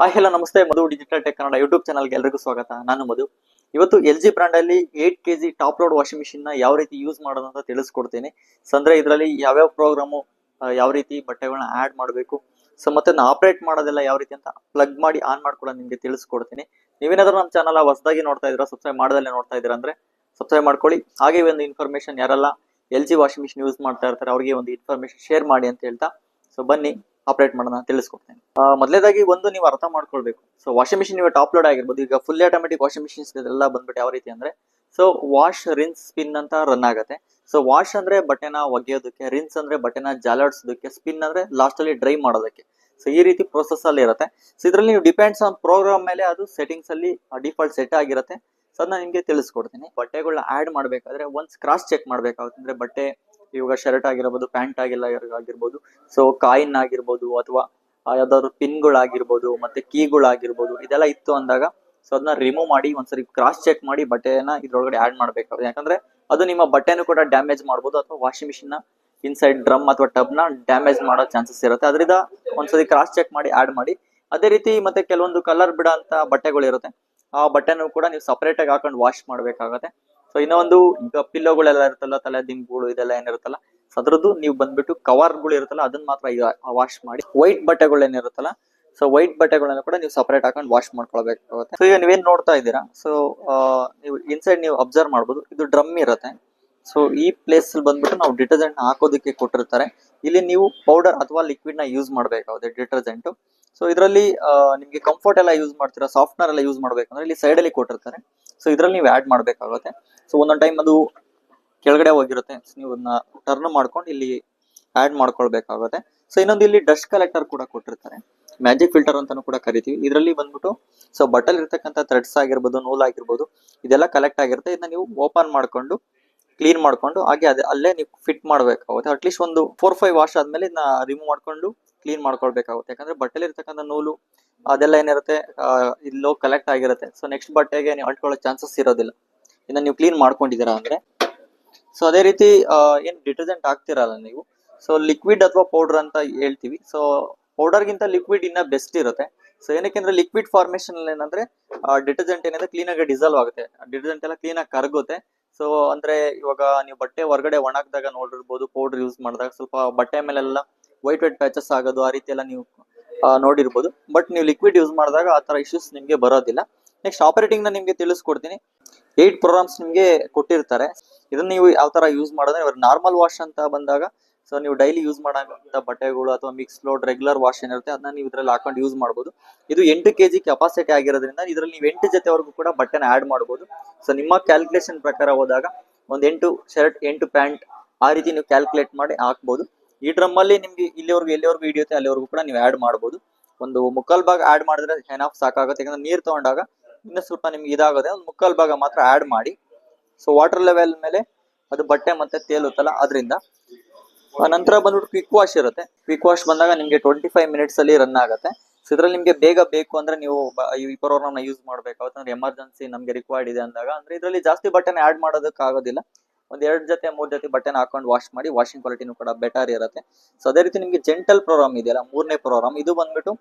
Hi hello, ನಮಸ್ತೆ. Madhu digital tech Kannada YouTube ಚಾನಲ್ಗೆ ಎಲ್ಲರಿಗೂ ಸ್ವಾಗತ. ನಾನು ಮಧು. ಇವತ್ತು ಎಲ್ ಜಿ ಬ್ರ್ಯಾಂಡ್ ಅಲ್ಲಿ eight K G top load washing ಮಿಷಿನ್ನ ಯಾವ ರೀತಿ ಯೂಸ್ ಮಾಡೋದು ಅಂತ ತಿಳಿಸ್ಕೊಡ್ತೀನಿ. ಅಂದ್ರೆ ಇದರಲ್ಲಿ ಯಾವ್ಯಾವ ಪ್ರೋಗ್ರಾಮು ಯಾವ ರೀತಿ ಬಟ್ಟೆಗಳನ್ನ ಆಡ್ ಮಾಡಬೇಕು. ಸೊ ಮತ್ತೆ ಆಪರೇಟ್ ಮಾಡೋದೆಲ್ಲ ಯಾವ ರೀತಿ ಅಂತ ಪ್ಲಗ್ ಮಾಡಿ ಆನ್ ಮಾಡ್ಕೊಳ್ಳೋದು ನಿಮಗೆ ತಿಳಿಸ್ಕೊಡ್ತೀನಿ. ನೀವೇನಾದ್ರೂ ನಮ್ಮ ಚಾನಲ್ ಹೊಸದಾಗಿ ನೋಡ್ತಾ ಇದ್ದೀರಾ ಸಬ್ಸ್ಕ್ರೈಬ್ ಮಾಡದಲ್ಲೇ ನೋಡ್ತಾ ಇದ್ದೀರಾ ಅಂದ್ರೆ ಸಬ್ಸ್ಕ್ರೈಬ್ ಮಾಡ್ಕೊಳ್ಳಿ. ಹಾಗೆ ಒಂದು ಇನ್ಫಾರ್ಮೇಶನ್ ಯಾರೆಲ್ಲ L G washing machine use ಮಾಡ್ತಾ ಇರ್ತಾರೆ, ಅವರಿಗೆ ಒಂದು ಇನ್ಫಾರ್ಮೇಶನ್ ಶೇರ್ ಮಾಡಿ ಅಂತ ಹೇಳ್ತಾ. ಸೊ ಬನ್ನಿ. ಆಪರೇಟ್ ಮಾಡೋಣ ತಿಳಿಸ್ಕೊಡ್ತೇನೆ. ಮೊದಲೇದಾಗಿ ಒಂದು ನೀವು ಅರ್ಥ ಮಾಡ್ಕೊಳ್ಬೇಕು. ಸೊ ವಾಷಿಂಗ್ ಮಿಷಿನ್ ನೀವು ಟಾಪ್ ಲೋಡ್ ಆಗಿರ್ಬೋದು. ಈಗ ಫುಲ್ ಆಟೋಮೆಟಿಕ್ ವಾಷಿಂಗ್ ಮಿಷಿನ್ಸ್ ಇದೆಲ್ಲ ಬಂದ್ಬಿಟ್ಟು ಯಾವ ರೀತಿ ಅಂದ್ರೆ ಸೊ ವಾಶ್ ರಿನ್ಸ್ ಸ್ಪಿನ್ ಅಂತ ರನ್ ಆಗುತ್ತೆ. ಸೊ ವಾಶ್ ಅಂದ್ರೆ ಬಟ್ಟೆನ ಒಗೆಯೋದಕ್ಕೆ ರಿನ್ಸ್ ಅಂದ್ರೆ ಬಟ್ಟೆನ ಜಾಲಾಡ್ಸೋದಕ್ಕೆ ಸ್ಪಿನ್ ಅಂದ್ರೆ ಲಾಸ್ಟ್ ಅಲ್ಲಿ ಡ್ರೈ ಮಾಡೋದಕ್ಕೆ. ಸೊ ಈ ರೀತಿ ಪ್ರೊಸೆಸ್ ಅಲ್ಲಿ ಇರುತ್ತೆ. ಸೊ ಇದರಲ್ಲಿ ನೀವು ಡಿಪೆಂಡ್ಸ್ ಆನ್ ಪ್ರೋಗ್ರಾಮ್ ಮೇಲೆ ಅದು ಸೆಟ್ಟಿಂಗ್ಸ್ ಅಲ್ಲಿ ಡಿಫಾಲ್ಟ್ ಸೆಟ್ ಆಗಿರುತ್ತೆ. ಸೊ ಅದನ್ನ ನಿಮಗೆ ತಿಳಿಸ್ಕೊಡ್ತೀನಿ. ಬಟ್ಟೆಗಳನ್ನ ಆಡ್ ಮಾಡ್ಬೇಕಾದ್ರೆ ಒನ್ಸ್ ಕ್ರಾಸ್ ಚೆಕ್ ಮಾಡ್ಬೇಕಾಗುತ್ತೆ. ಅಂದ್ರೆ ಬಟ್ಟೆ ಇವಾಗ ಶರ್ಟ್ ಆಗಿರ್ಬೋದು, ಪ್ಯಾಂಟ್ ಆಗಿಲ್ಲ ಆಗಿರ್ಬೋದು. ಸೊ ಕಾಯಿನ್ ಆಗಿರ್ಬೋದು ಅಥವಾ ಯಾವ್ದಾದ್ರು ಪಿನ್ಗಳಾಗಿರ್ಬೋದು ಮತ್ತೆ ಕೀಗಳಾಗಿರ್ಬೋದು ಇದೆಲ್ಲ ಇತ್ತು ಅಂದಾಗ ಸೊ ಅದನ್ನ ರಿಮೂವ್ ಮಾಡಿ, ಒಂದ್ಸರಿ ಕ್ರಾಸ್ ಚೆಕ್ ಮಾಡಿ ಬಟ್ಟೆನ ಇದ್ರೊಳಗಡೆ ಆಡ್ ಮಾಡ್ಬೇಕಾಗುತ್ತೆ. ಯಾಕಂದ್ರೆ ಅದು ನಿಮ್ಮ ಬಟ್ಟೆನೂ ಕೂಡ ಡ್ಯಾಮೇಜ್ ಮಾಡ್ಬೋದು ಅಥವಾ ವಾಷಿಂಗ್ ಮಿಷಿನ್ನ ಇನ್ಸೈಡ್ ಡ್ರಮ್ ಅಥವಾ ಟಬ್ನ ಡ್ಯಾಮೇಜ್ ಮಾಡೋ ಚಾನ್ಸಸ್ ಇರುತ್ತೆ. ಅದರಿಂದ ಒಂದ್ಸರಿ ಕ್ರಾಸ್ ಚೆಕ್ ಮಾಡಿ ಆಡ್ ಮಾಡಿ. ಅದೇ ರೀತಿ ಮತ್ತೆ ಕೆಲವೊಂದು ಕಲರ್ ಬಿಡ ಅಂತ ಬಟ್ಟೆಗಳು ಇರುತ್ತೆ ಆ ಬಟ್ಟೆನೂ ಕೂಡ ನೀವು ಸಪರೇಟ್ ಆಗಿ ಹಾಕೊಂಡು ವಾಶ್ ಮಾಡ್ಬೇಕಾಗತ್ತೆ. ಇನ್ನೊಂದು ಈಗ ಪಿಲ್ಲೋಗಳೆಲ್ಲ ಇರುತ್ತಲ್ಲ, ತಲೆ ದಿಂಬುಗಳು ಇದೆಲ್ಲ ಏನಿರುತ್ತಲ್ಲ ಸೊ ಅದ್ರದ್ದು ನೀವು ಬಂದ್ಬಿಟ್ಟು ಕವರ್ಗಳು ಇರುತ್ತಲ್ಲ, ಅದನ್ನ ಮಾತ್ರ ವಾಶ್ ಮಾಡಿ ವೈಟ್ ಬಟ್ಟೆಗಳು ಏನಿರುತ್ತಲ್ಲ ಸೊ ವೈಟ್ ಬಟ್ಟೆಗಳನ್ನ ಕೂಡ ನೀವು ಸಪರೇಟ್ ಹಾಕೊಂಡು ವಾಶ್ ಮಾಡ್ಕೊಳ್ಬೇಕಾಗುತ್ತೆ. ಸೊ ಈಗ ನೀವೇನ್ ನೋಡ್ತಾ ಇದ್ದೀರಾ? ಸೊ ನೀವು ಇನ್ಸೈಡ್ ನೀವು ಅಬ್ಸರ್ವ್ ಮಾಡ್ಬೋದು, ಇದು ಡ್ರಮ್ ಇರುತ್ತೆ. ಸೊ ಈ ಪ್ಲೇಸ್ ಅಲ್ಲಿ ಬಂದ್ಬಿಟ್ಟು ನಾವು ಡಿಟರ್ಜೆಂಟ್ ಹಾಕೋದಕ್ಕೆ ಕೊಟ್ಟಿರ್ತಾರೆ. ಇಲ್ಲಿ ನೀವು ಪೌಡರ್ ಅಥವಾ ಲಿಕ್ವಿಡ್ನ ಯೂಸ್ ಮಾಡಬೇಕಾಗುತ್ತೆ ಡಿಟರ್ಜೆಂಟ್ ಸೊ ಇದರಲ್ಲಿ ನಿಮಗೆ ಕಂಫರ್ಟ್ ಎಲ್ಲ ಯೂಸ್ ಮಾಡ್ತೀರಾ ಸಾಫ್ಟ್ನರ್ ಎಲ್ಲ ಯೂಸ್ ಮಾಡ್ಬೇಕಂದ್ರೆ ಇಲ್ಲಿ ಸೈಡ್ ಅಲ್ಲಿ ಕೊಟ್ಟಿರ್ತಾರೆ. ಸೊ ಇದರಲ್ಲಿ ನೀವು ಆಡ್ ಮಾಡ್ಬೇಕಾಗುತ್ತೆ. ಸೊ ಒಂದೊಂದು ಟೈಮ್ ಅದು ಕೆಳಗಡೆ ಹೋಗಿರುತ್ತೆ. ನೀವು ಅದನ್ನ ಟರ್ನ್ ಮಾಡ್ಕೊಂಡು ಇಲ್ಲಿ ಆಡ್ ಮಾಡ್ಕೊಳ್ಬೇಕಾಗುತ್ತೆ. ಸೊ ಇನ್ನೊಂದು ಇಲ್ಲಿ ಡಸ್ಟ್ ಕಲೆಕ್ಟರ್ ಕೂಡ ಕೊಟ್ಟಿರ್ತಾರೆ. ಮ್ಯಾಜಿಕ್ ಫಿಲ್ಟರ್ ಅಂತಾನು ಕೂಡ ಕರಿತೀವಿ. ಇದರಲ್ಲಿ ಬಂದ್ಬಿಟ್ಟು ಸೊ ಬಟಲ್ ಇರ್ತಕ್ಕಂಥ ಥ್ರೆಡ್ಸ್ ಆಗಿರ್ಬೋದು, ನೂಲ್ ಆಗಿರ್ಬೋದು, ಇದೆಲ್ಲ ಕಲೆಕ್ಟ್ ಆಗಿರುತ್ತೆ. ಇದನ್ನ ನೀವು ಓಪನ್ ಮಾಡ್ಕೊಂಡು ಕ್ಲೀನ್ ಮಾಡ್ಕೊಂಡು, ಹಾಗೆ ಅದೇ, ಅಲ್ಲೇ ನೀವು ಫಿಟ್ ಮಾಡ್ಬೇಕಾಗುತ್ತೆ. ಅಟ್ಲೀಸ್ಟ್ ಒಂದು ಫೋರ್ ಫೈವ್ ವಾಶ್ ಆದ್ಮೇಲೆ ಇದನ್ನ ರಿಮೂವ್ ಮಾಡ್ಕೊಂಡು ಕ್ಲೀನ್ ಮಾಡ್ಕೊಳ್ಬೇಕಾಗುತ್ತೆ. ಯಾಕಂದ್ರೆ ಬಟ್ಟೆಲಿ ಇರ್ತಕ್ಕಂಥ ನೂಲು ಅದೆಲ್ಲ ಏನಿರುತ್ತೆ ಇಲ್ಲೋ ಕಲೆಕ್ಟ್ ಆಗಿರುತ್ತೆ. ಸೊ ನೆಕ್ಸ್ಟ್ ಬಟ್ಟೆಗೆ ನೀವು ಅಂಟ್ಕೊಳ್ಳೋ ಚಾನ್ಸಸ್ ಇರೋದಿಲ್ಲ. ಇನ್ನು ನೀವು ಕ್ಲೀನ್ ಮಾಡ್ಕೊಂಡಿದ್ದೀರಾ ಅಂದ್ರೆ? ಸೊ ಅದೇ ರೀತಿ ಏನು ಡಿಟರ್ಜೆಂಟ್ ಹಾಕ್ತಿರಲ್ಲ ನೀವು? ಸೊ ಲಿಕ್ವಿಡ್ ಅಥವಾ ಪೌಡರ್ ಅಂತ ಹೇಳ್ತೀವಿ. ಸೊ ಪೌಡರ್ಗಿಂತ ಲಿಕ್ವಿಡ್ ಇನ್ನ ಬೆಸ್ಟ್ ಇರುತ್ತೆ. ಸೊ ಏನಕ್ಕೆ ಅಂದ್ರೆ ಲಿಕ್ವಿಡ್ ಫಾರ್ಮೇಶನ್ ಏನಂದ್ರೆ ಡಿಟರ್ಜೆಂಟ್ ಏನಿದೆ ಕ್ಲೀನ್ ಆಗಿ ಡಿಸಾಲ್ವ್ ಆಗುತ್ತೆ. ಡಿಟರ್ಜೆಂಟ್ ಎಲ್ಲ ಕ್ಲೀನಾಗಿ ಕರಗುತ್ತೆ. ಸೊ ಅಂದ್ರೆ ಇವಾಗ ನೀವು ಬಟ್ಟೆ ಹೊರಗಡೆ ಒಣಗಿದಾಗ ನೋಡಿರ್ಬೋದು ಪೌಡರ್ ಯೂಸ್ ಮಾಡಿದಾಗ ಸ್ವಲ್ಪ ಬಟ್ಟೆ ಮೇಲೆಲ್ಲ ವೈಟ್ ವೈಟ್ ಪ್ಯಾಚಸ್ ಆಗೋದು, ಆ ರೀತಿ ಎಲ್ಲ ನೀವು ನೋಡಿರ್ಬೋದು. ಬಟ್ ನೀವು ಲಿಕ್ವಿಡ್ ಯೂಸ್ ಮಾಡಿದಾಗ ಆ ತರ ಇಶ್ಯೂಸ್ ನಿಮಗೆ ಬರೋದಿಲ್ಲ. ನೆಕ್ಸ್ಟ್ ಆಪರೇಟಿಂಗ್ನ ನಿಮ್ಗೆ ತಿಳಿಸ್ಕೊಡ್ತೀನಿ. ಏಟ್ ಪ್ರೋಗ್ರಾಮ್ಸ್ ನಿಮಗೆ ಕೊಟ್ಟಿರ್ತಾರೆ. ಇದನ್ನ ನೀವು ಯಾವ ತರ ಯೂಸ್ ಮಾಡೋದ್ರೆ ನಾರ್ಮಲ್ ವಾಶ್ ಅಂತ ಬಂದಾಗ ಸೊ ನೀವು ಡೈಲಿ ಯೂಸ್ ಮಾಡೋಂಥ ಬಟ್ಟೆಗಳು ಅಥವಾ ಮಿಕ್ಸ್ ಲೋಡ್ ರೆಗ್ಯುಲರ್ ವಾಶ್ ಏನಿರುತ್ತೆ, ಅದನ್ನ ನೀವು ಇದರಲ್ಲಿ ಹಾಕೊಂಡು ಯೂಸ್ ಮಾಡ್ಬೋದು. ಇದು ಎಂಟು ಕೆ ಜಿ ಕೆಪಾಸಿಟಿ ಆಗಿರೋದ್ರಿಂದ ಇದರಲ್ಲಿ ನೀವು ಎಂಟು ಜೊತೆವರೆಗೂ ಕೂಡ ಬಟ್ಟೆನ ಆಡ್ ಮಾಡ್ಬೋದು. ಸೊ ನಿಮ್ಮ ಕ್ಯಾಲ್ಕುಲೇಷನ್ ಪ್ರಕಾರ ಹೋದಾಗ ಒಂದು ಎಂಟು ಶರ್ಟ್ ಎಂಟು ಪ್ಯಾಂಟ್ ಆ ರೀತಿ ನೀವು ಕ್ಯಾಲ್ಕುಲೇಟ್ ಮಾಡಿ ಹಾಕ್ಬೋದು. ಈ ಡ್ರಮ್ ಅಲ್ಲಿ ನಿಮ್ಗೆ ಇಲ್ಲಿವರೆಗೂ, ಎಲ್ಲಿವರೆಗೂ ಹಿಡಿಯುತ್ತೆ ಅಲ್ಲಿವರೆಗೂ ಕೂಡ ನೀವು ಆಡ್ ಮಾಡಬಹುದು ಒಂದು ಮುಕ್ಕಾಲ್ ಭಾಗ ಆಡ್ ಮಾಡಿದ್ರೆ ಹೆನ್ ಆಫ್ ಸಾಕಾಗುತ್ತೆ. ಯಾಕಂದ್ರೆ ನೀರ್ ತಗೊಂಡಾಗ ಇನ್ನೂ ಸ್ವಲ್ಪ ನಿಮ್ಗೆ ಇದಾಗುತ್ತೆ ಒಂದು ಮುಕ್ಕಾಲ್ ಭಾಗ ಮಾತ್ರ ಆಡ್ ಮಾಡಿ. ಸೊ ವಾಟರ್ ಲೆವೆಲ್ ಮೇಲೆ ಅದು ಬಟ್ಟೆ ಮತ್ತೆ ತೇಲುತ್ತಲ್ಲ ಅದರಿಂದ. ನಂತರ ಬಂದ್ಬಿಟ್ಟು ಕ್ವಿಕ್ ವಾಶ್ ಇರುತ್ತೆ. ಕ್ವಿಕ್ ವಾಶ್ ಬಂದಾಗ ನಿಮ್ಗೆ ಟ್ವೆಂಟಿ ಫೈವ್ ಮಿನಿಟ್ಸ್ ಅಲ್ಲಿ ರನ್ ಆಗುತ್ತೆ. ಸೊ ಇದ್ರಲ್ಲಿ ನಿಮ್ಗೆ ಬೇಗ ಬೇಕು ಅಂದ್ರೆ ನೀವು ಬ- ಈ ಪ್ರೋಗ್ರಾಮ್ನ ಯೂಸ್ ಮಾಡ್ಬೇಕಾಗುತ್ತೆ ಅಂದ್ರೆ ಎಮರ್ಜೆನ್ಸಿ ನಮ್ಗೆ ರಿಕ್ವೈರ್ಡ್ ಇದೆ ಅಂದಾಗ. ಅಂದ್ರೆ ಇದರಲ್ಲಿ ಜಾಸ್ತಿ ಬಟ್ಟೆನ ಆಡ್ ಮಾಡೋದಕ್ಕೆ ಆಗೋದಿಲ್ಲ ಒಂದ್ ಎರಡ್ ಜೊತೆ, ಮೂರ್ ಜೊತೆ ಬಟ್ಟೆನ ಹಾಕೊಂಡು ವಾಶ್ ಮಾಡಿ ವಾಷಿಂಗ್ ಕ್ವಾಲಿಟಿನೂ ಕೂಡ ಬೆಟರ್ ಇರುತ್ತೆ. ಸೊ ಅದೇ ರೀತಿ ನಿಮ್ಗೆ ಜೆಂಟಲ್ ಪ್ರೋಗ್ರಾಮ್ ಇದೆಯಲ್ಲ, ಮೂರನೇ ಪ್ರೋಗ್ರಾಮ್ ಇದು ಬಂದ್ಬಿಟ್ಟು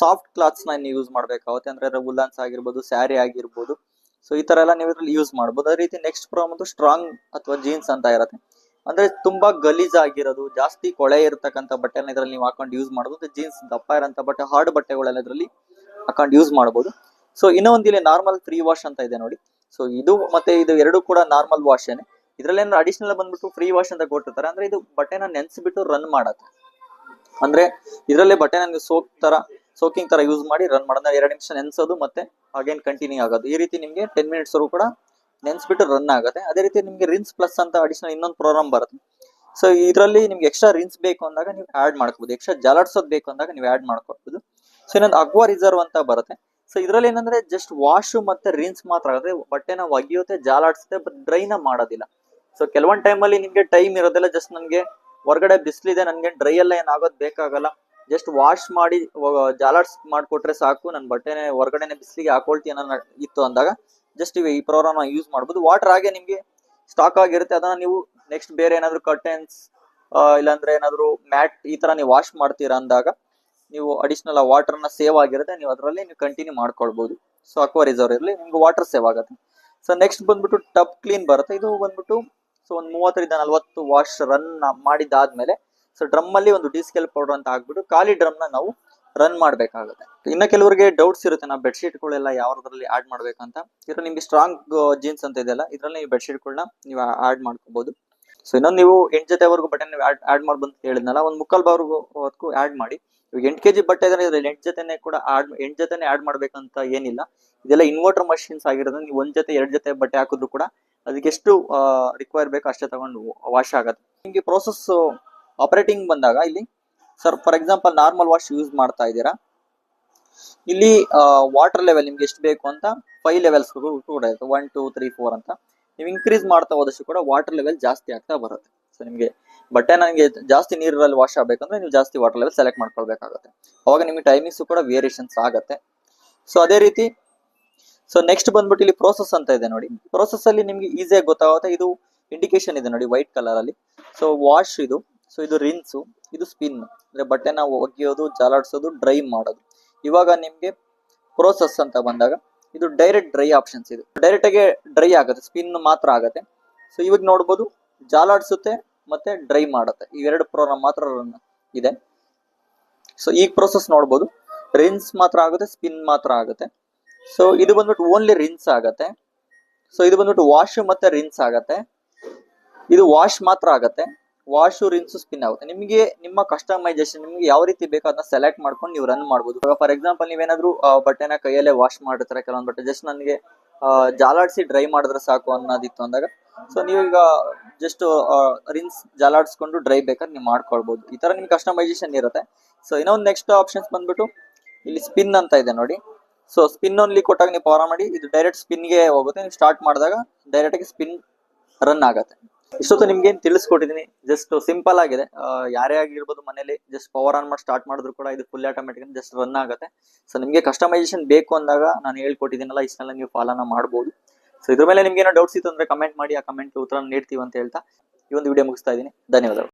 ಸಾಫ್ಟ್ ಕ್ಲಾತ್ಸ್ನ ಯೂಸ್ ಮಾಡ್ಬೇಕಾಗುತ್ತೆ. ಅಂದ್ರೆ ವುಲನ್ಸ್ ಆಗಿರ್ಬೋದು ಸ್ಯಾರಿ ಆಗಿರ್ಬೋದು. ಸೊ ಈ ತರ ಎಲ್ಲ ನೀವು ಇದ್ರಲ್ಲಿ ಯೂಸ್ ಮಾಡ್ಬೋದು. ಅದೇ ರೀತಿ ನೆಕ್ಸ್ಟ್ ಪ್ರೋಗ್ರಾಮ್ ಅದು ಸ್ಟ್ರಾಂಗ್ ಅಥವಾ ಜೀನ್ಸ್ ಅಂತ ಇರುತ್ತೆ. ಅಂದ್ರೆ ತುಂಬಾ ಗಲೀಜ್ ಆಗಿರೋದು, ಜಾಸ್ತಿ ಕೊಳೆ ಇರತಕ್ಕಂತ ಬಟ್ಟೆನ ಇದ್ರಲ್ಲಿ ನೀವು ಹಾಕೊಂಡು ಯೂಸ್ ಮಾಡಬಹುದು ಜೀನ್ಸ್ ದಪ್ಪ ಇರೋಂಥ ಬಟ್ಟೆ ಹಾರ್ಡ್ ಬಟ್ಟೆಗಳೆಲ್ಲ ಇದರಲ್ಲಿ ಹಾಕೊಂಡು ಯೂಸ್ ಮಾಡಬಹುದು ಸೊ ಇನ್ನೊಂದು ಇಲ್ಲಿ ನಾರ್ಮಲ್ ಫ್ರೀ ವಾಶ್ ಅಂತ ಇದೆ ನೋಡಿ. ಸೊ ಇದು ಮತ್ತೆ ಇದು ಎರಡು ಕೂಡ ನಾರ್ಮಲ್ ವಾಶ್ ಏನೆ. ಇದ್ರಲ್ಲಿ ಏನಾದ್ರು ಅಡಿಷನಲ್ ಬಂದ್ಬಿಟ್ಟು ಫ್ರೀ ವಾಶ್ ಅಂತ ಕೊಟ್ಟಿರ್ತಾರೆ. ಅಂದ್ರೆ ಇದು ಬಟ್ಟೆನ ನೆನ್ಸ್ಬಿಟ್ಟು ರನ್ ಮಾಡತ್ತೆ. ಅಂದ್ರೆ ಇದರಲ್ಲೇ ಬಟ್ಟೆನ ನೀವು ಸೋಕ್ ತರ ಸೋಕಿಂಗ್ ತರ ಯೂಸ್ ಮಾಡಿ ರನ್ ಮಾಡೋದು ಎರಡು ನಿಮಿಷ ನೆನ್ಸೋದು ಮತ್ತೆ ಅಗೇನ್ ಕಂಟಿನ್ಯೂ ಆಗೋದು. ಈ ರೀತಿ ನಿಮ್ಗೆ ಟೆನ್ ಮಿನಿಟ್ಸ್ ವರೆಗೂ ಕೂಡ ನೆನ್ಸ್ಬಿಟ್ಟು ರನ್ ಆಗುತ್ತೆ. ಅದೇ ರೀತಿ ನಿಮ್ಗೆ ರಿನ್ಸ್ ಪ್ಲಸ್ ಅಂತ ಅಡಿಷನಲ್ ಇನ್ನೊಂದು ಪ್ರೋಗ್ರಾಮ್ ಬರುತ್ತೆ. ಸೊ ಇದರಲ್ಲಿ ನಿಮ್ಗೆ ಎಕ್ಸ್ಟ್ರಾ ರಿನ್ಸ್ ಬೇಕು ಅಂದಾಗ ನೀವು ಆಡ್ ಮಾಡ್ಕೋಬಹುದು ಎಕ್ಸ್ಟ್ರಾ ಜಾಲಾಡ್ಸೋದು ಬೇಕು ಅಂದಾಗ ನೀವು ಆಡ್ ಮಾಡ್ಕೋಬಹುದು ಸೊ ಇನ್ನೊಂದು ಅಕ್ವಾ ರಿಸರ್ವ್ ಅಂತ ಬರುತ್ತೆ. ಸೊ ಇದರಲ್ಲಿ ಏನಂದ್ರೆ ಜಸ್ಟ್ ವಾಶು ಮತ್ತೆ ರಿನ್ಸ್ ಮಾತ್ರ ಆಗುತ್ತೆ. ಬಟ್ಟೆನ ಒಗೆಯುತ್ತೆ, ಜಾಲಾಡ್ಸುತ್ತೆ ಬಟ್ ಡ್ರೈನ ಮಾಡೋದಿಲ್ಲ. ಸೊ ಕೆಲವೊಂದ್ ಟೈಮ್ ಅಲ್ಲಿ ನಿಮ್ಗೆ ಟೈಮ್ ಇರೋದಿಲ್ಲ ಜಸ್ಟ್ ನನ್ಗೆ ಹೊರಗಡೆ ಬಿಸಿಲಿದೆ, ನನ್ಗೆ ಡ್ರೈ ಎಲ್ಲ ಏನಾಗೋದು ಬೇಕಾಗಲ್ಲ. ಜಸ್ಟ್ ವಾಶ್ ಮಾಡಿ ಜಾಲಾಡ್ಸ್ ಮಾಡ್ಕೊಟ್ರೆ ಸಾಕು. ನನ್ನ ಬಟ್ಟೆನೆ ಹೊರಗಡೆನೆ ಬಿಸಿಲಿಗೆ ಹಾಕೊಳ್ತೀನಿ ಅನ್ನೋ ಇತ್ತು ಅಂದಾಗ ಜಸ್ಟ್ ಈ ಪ್ರೋಗ್ರಾಮ್ ಯೂಸ್ ಮಾಡ್ಬೋದು. ವಾಟರ್ ಹಾಗೆ ನಿಮ್ಗೆ ಸ್ಟಾಕ್ ಆಗಿರುತ್ತೆ. ಅದನ್ನ ನೀವು ನೆಕ್ಸ್ಟ್ ಬೇರೆ ಏನಾದ್ರು ಕರ್ಟನ್ಸ್ ಇಲ್ಲಾಂದ್ರೆ ಏನಾದ್ರು ಮ್ಯಾಟ್ ಈ ತರ ನೀವು ವಾಶ್ ಮಾಡ್ತೀರಾ ಅಂದಾಗ, ನೀವು ಅಡಿಷನಲ್ ಆ ನ ಸೇವ್ ಆಗಿರುತ್ತೆ. ನೀವು ಅದರಲ್ಲಿ ನೀವು ಕಂಟಿನ್ಯೂ ಮಾಡ್ಕೊಳ್ಬಹುದು ಸೊ ಅಕ್ವಾ ರಿಸರ್ವ್ ಇರಲಿ, ನಿಮ್ಗೆ ವಾಟರ್ ಸೇವ್ ಆಗುತ್ತೆ. ಸೊ ನೆಕ್ಸ್ಟ್ ಬಂದ್ಬಿಟ್ಟು ಟಬ್ ಕ್ಲೀನ್ ಬರುತ್ತೆ. ಇದು ಬಂದ್ಬಿಟ್ಟು ಸೊ ಒಂದು ಮೂವತ್ತರಿಂದ ನಲವತ್ತು ವಾಶ್ ರನ್ ಮಾಡಿದಾದ್ಮೇಲೆ ಸೊ ಡ್ರಮ್ ಅಲ್ಲಿ ಒಂದು ಡಿಸ್ಕೆಲ್ ಪೌಡರ್ ಅಂತ ಹಾಕ್ಬಿಟ್ಟು ಖಾಲಿ ಡ್ರಮ್ನ ನಾವು ರನ್ ಮಾಡ್ಬೇಕಾಗುತ್ತೆ. ಇನ್ನ ಕೆಲವರಿಗೆ ಡೌಟ್ಸ್ ಇರುತ್ತೆ, ನಾವು ಬೆಡ್ಶೀಟ್ ಗಳೆಲ್ಲ ಯಾವ್ದ್ರಲ್ಲಿ ಆಡ್ ಮಾಡ್ಬೇಕಂತ. ಇದ್ರ ನಿಮ್ಗೆ ಸ್ಟ್ರಾಂಗ್ ಜೀನ್ಸ್ ಅಂತ ಇದೆಯಲ್ಲ, ಇದ್ರಲ್ಲಿ ನೀವು ಬೆಡ್ಶೀಟ್ ಗಳನ್ನ ನೀವು ಆಡ್ ಮಾಡ್ಕೋಬಹುದು ಸೊ ಇನ್ನೊಂದು ನೀವು ಎಂಟು ಜೊತೆವರೆಗೂ ಬಟ್ಟೆ ಆಡ್ ಮಾಡ್ಬಂತ ಹೇಳಿದ್ನಲ್ಲ, ಒಂದು ಮುಕ್ಕಾಲ್ ಬಾರ್ಗೂ ಆಡ್ ಮಾಡಿ. ಇವಾಗ ಎಂಟು ಕೆಜಿ ಬಟ್ಟೆ ಇದ್ರೆ ಇದ್ರಲ್ಲಿ ಎಂಟು ಜೊತೆನೆ ಕೂಡ ಆಡ್ ಎಂಟು ಜೊತೆನೆ ಆಡ್ ಮಾಡ್ಬೇಕಂತ ಏನಿಲ್ಲ. ಇದೆಲ್ಲ ಇನ್ವರ್ಟರ್ ಮಷಿನ್ಸ್ ಆಗಿರೋದ್ರಿಂದ ನೀವು ಒಂದ್ ಜೊತೆ, ಎರಡು ಜೊತೆ ಬಟ್ಟೆ ಹಾಕಿದ್ರು ಕೂಡ ಅದಕ್ಕೆ ಎಷ್ಟು ರಿಕ್ವೈರ್ ಬೇಕು ಅಷ್ಟೇ ತಗೊಂಡು ವಾಶ್ ಆಗುತ್ತೆ. ನಿಮಗೆ ಪ್ರೋಸೆಸ್ ಆಪರೇಟಿಂಗ್ ಬಂದಾಗ ಇಲ್ಲಿ sir for example normal wash use ಮಾಡ್ತಾ ಇದ್ದೀರಾ? ಇಲ್ಲಿ ವಾಟರ್ ಲೆವೆಲ್ ನಿಮ್ಗೆ ಎಷ್ಟು ಬೇಕು ಅಂತ ಫೈವ್ ಲೆವೆಲ್ಸ್ ಕೂಡ ಇರುತ್ತೆ. ಒನ್ ಟೂ ತ್ರೀ ಫೋರ್ ಅಂತ. ನೀವು ಇನ್ಕ್ರೀಸ್ ಮಾಡ್ತಾ ಹೋದಷ್ಟು ಕೂಡ ವಾಟರ್ ಲೆವೆಲ್ ಜಾಸ್ತಿ ಆಗ್ತಾ ಬರುತ್ತೆ. ಸೊ ನಿಮಗೆ ಬಟ್ಟೆ ನನಗೆ ಜಾಸ್ತಿ ನೀರಲ್ಲಿ ವಾಶ್ ಆಗಬೇಕಂದ್ರೆ ನೀವು ಜಾಸ್ತಿ ವಾಟರ್ ಲೆವೆಲ್ ಸೆಲೆಕ್ಟ್ ಮಾಡ್ಕೊಳ್ಬೇಕಾಗುತ್ತೆ. ಅವಾಗ ನಿಮಗೆ ಟೈಮಿಂಗ್ಸ್ ಕೂಡ ವೇರಿಯೇಷನ್ಸ್ ಆಗುತ್ತೆ. ಸೊ ಅದೇ ರೀತಿ ಸೊ ನೆಕ್ಸ್ಟ್ ಬಂದ್ಬಿಟ್ಟು ಇಲ್ಲಿ ಪ್ರೋಸೆಸ್ ಅಂತ ಇದೆ ನೋಡಿ. ಪ್ರೋಸೆಸ್ ಅಲ್ಲಿ ನಿಮ್ಗೆ ಈಸಿಯಾಗಿ ಗೊತ್ತಾಗುತ್ತೆ. ಇದು ಇಂಡಿಕೇಶನ್ ಇದೆ ನೋಡಿ ವೈಟ್ ಕಲರ್ ಅಲ್ಲಿ. ಸೊ ವಾಶ್ ಇದು. ಸೊ ಇದು ರಿನ್ಸು ಇದು ಸ್ಪಿನ್ ಅಂದ್ರೆ ಬಟ್ಟೆನ ಒಗೆಯೋದು, ಜಾಲಾಡ್ಸೋದು ಡ್ರೈ ಮಾಡೋದು. ಇವಾಗ ನಿಮ್ಗೆ ಪ್ರೋಸೆಸ್ ಅಂತ ಬಂದಾಗ ಇದು ಡೈರೆಕ್ಟ್ ಡ್ರೈ ಆಪ್ಷನ್ಸ್ ಇದು. ಡೈರೆಕ್ಟ್ ಆಗಿ ಡ್ರೈ ಆಗುತ್ತೆ ಸ್ಪಿನ್ ಮಾತ್ರ ಆಗುತ್ತೆ. ಸೊ ಇವಾಗ ನೋಡ್ಬೋದು, ಜಾಲಾಡ್ಸುತ್ತೆ ಮತ್ತೆ ಡ್ರೈ ಮಾಡುತ್ತೆ. ಇವೆರಡು ಪ್ರೋಗ್ರಾಮ್ ಮಾತ್ರ ಇದೆ. ಸೊ ಈಗ ಪ್ರೋಸೆಸ್ ನೋಡ್ಬೋದು. ರಿನ್ಸ್ ಮಾತ್ರ ಆಗುತ್ತೆ ಸ್ಪಿನ್ ಮಾತ್ರ ಆಗುತ್ತೆ. ಸೊ ಇದು ಬಂದ್ಬಿಟ್ಟು ಓನ್ಲಿ ರಿನ್ಸ್ ಆಗತ್ತೆ. ಸೊ ಇದು ಬಂದ್ಬಿಟ್ಟು ವಾಶ್ ಮತ್ತೆ ರಿನ್ಸ್ ಆಗತ್ತೆ. ಇದು ವಾಶ್ ಮಾತ್ರ ಆಗತ್ತೆ. ವಾಶು ರಿನ್ಸು ಸ್ಪಿನ್ ಆಗುತ್ತೆ. ನಿಮಗೆ ನಿಮ್ಮ ಕಸ್ಟಮೈಸೇಷನ್ ನಿಮ್ಗೆ ಯಾವ ರೀತಿ ಬೇಕೋ ಅದನ್ನ ಸೆಲೆಕ್ಟ್ ಮಾಡ್ಕೊಂಡು ನೀವು ರನ್ ಮಾಡ್ಬೋದು. ಫಾರ್ ಎಕ್ಸಾಂಪಲ್ ನೀವೇನಾದ್ರೂ ಬಟ್ಟೆನ ಕೈಯಲ್ಲೇ ವಾಶ್ ಮಾಡಿರ್ತಾರೆ ಕೆಲವೊಂದು ಬಟ್ಟೆ ಜಸ್ಟ್ ನನಗೆ ಜಾಲಾಡ್ಸಿ ಡ್ರೈ ಮಾಡಿದ್ರೆ ಸಾಕು ಅನ್ನೋದಿತ್ತು ಅಂದಾಗ. ಸೊ ನೀವೀಗ ಜಸ್ಟ್ ರಿನ್ಸ್ ಜಾಲಾಡ್ಸ್ಕೊಂಡು ಡ್ರೈ ಬೇಕಾದ್ರೆ ನೀವು ಮಾಡ್ಕೊಳ್ಬಹುದು ಈ ತರ ನಿಮ್ಗೆ ಕಸ್ಟಮೈಸೇಷನ್ ಇರುತ್ತೆ. ಸೊ ಇನ್ನೊಂದು ನೆಕ್ಸ್ಟ್ ಆಪ್ಷನ್ಸ್ ಬಂದ್ಬಿಟ್ಟು, ಇಲ್ಲಿ ಸ್ಪಿನ್ ಅಂತ ಇದೆ ನೋಡಿ. ಸೊ ಸ್ಪಿನ್ ಓನ್ಲಿ ಕೊಟ್ಟಾಗ ನೀವು ಪವರ್ ಮಾಡಿ, ಇದು ಡೈರೆಕ್ಟ್ ಸ್ಪಿನ್ಗೆ ಹೋಗುತ್ತೆ. ನೀವು ಸ್ಟಾರ್ಟ್ ಮಾಡಿದಾಗ ಡೈರೆಕ್ಟ್ ಆಗಿ ಸ್ಪಿನ್ ರನ್ ಆಗುತ್ತೆ. ಇಷ್ಟೊತ್ತು ನಿಮ್ಗೆ ಏನ್ ತಿಳಿಸ್ಕೊಟ್ಟಿದ್ದೀನಿ ಜಸ್ಟ್ ಸಿಂಪಲ್ ಆಗಿದೆ. ಯಾರೇ ಆಗಿರ್ಬೋದು ಮನೇಲಿ ಜಸ್ಟ್ ಪವರ್ ಆನ್ ಮಾಡಿ ಸ್ಟಾರ್ಟ್ ಮಾಡಿದ್ರು ಕೂಡ ಇದು ಫುಲ್ ಆಟೋಮೆಟಿಕ್ ಜಸ್ಟ್ ರನ್ ಆಗುತ್ತೆ. ಸೊ ನಿಮಗೆ ಕಸ್ಟಮೈಸೇಷನ್ ಬೇಕು ಅಂದಾಗ ನಾನು ಹೇಳ್ಕೊಟ್ಟಿದ್ದೀನಲ್ಲ, ಇಷ್ಟನ್ನೆಲ್ಲ ನೀವು ಫಾಲೋನ ಮಾಡ್ಬೋದು. ಸೊ ಇದ್ರ ಮೇಲೆ ನಿಮ್ಗೆ ಏನೋ ಡೌಟ್ಸ್ ಇತ್ತು ಅಂದ್ರೆ ಕಮೆಂಟ್ ಮಾಡಿ, ಆ ಕಮೆಂಟ್ ಉತ್ತರ ನೀಡ್ತೀವಿ ಅಂತ ಹೇಳ್ತಾ ಈ ಒಂದು ವಿಡಿಯೋ ಮುಗಿಸ್ತಾ ಇದ್ದೀನಿ. ಧನ್ಯವಾದಗಳು.